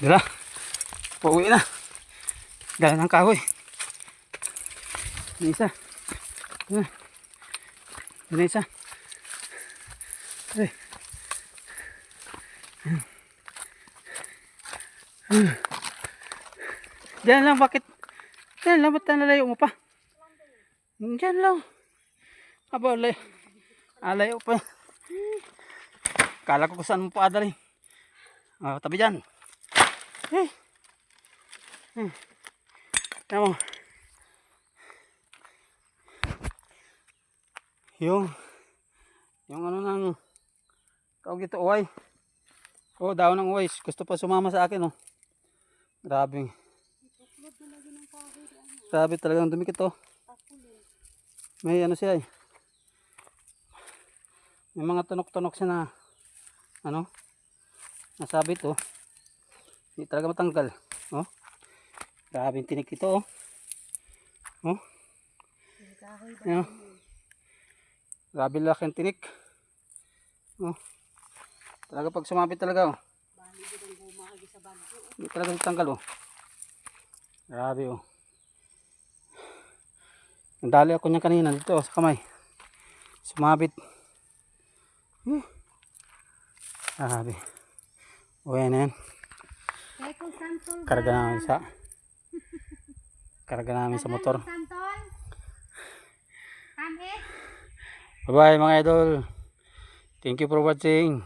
Dala. Pauwi na. Dala ng kahoy. May isa. Yan. Yan isa. Ay. Diyan lang, bakit? Diyan lang, ba't nalayo mo pa? Diyan lang. Aba, lay. Alayo pa. Kala ko kung saan mo pa adalhin. Ah, tabi dyan. Eh. Hmm. Mo. Yung, yung ano nang, tawag ito, uway. Oh, daw ng uway. Gusto pa sumama sa akin, oh. Grabe. Grabe talagang dumikit, oh. May ano siya, eh. May mga tunok-tunok siya na, ano, nasabit, oh. Hindi talaga matanggal, oh. Grabe tinik ito, oh. Oh. Ayan, oh. Grabe laki ang tinik. Oh. Talaga pag sumabit talaga, oh. Hindi talaga matanggal, oh. Grabe, oh. Nandali ako niya kanina dito, oh, sa kamay. Sumabit. Hmm. Grabe. Uwi na yan. Karga namin sa karga namin sa motor. Bye bye mga idol. Thank you for watching.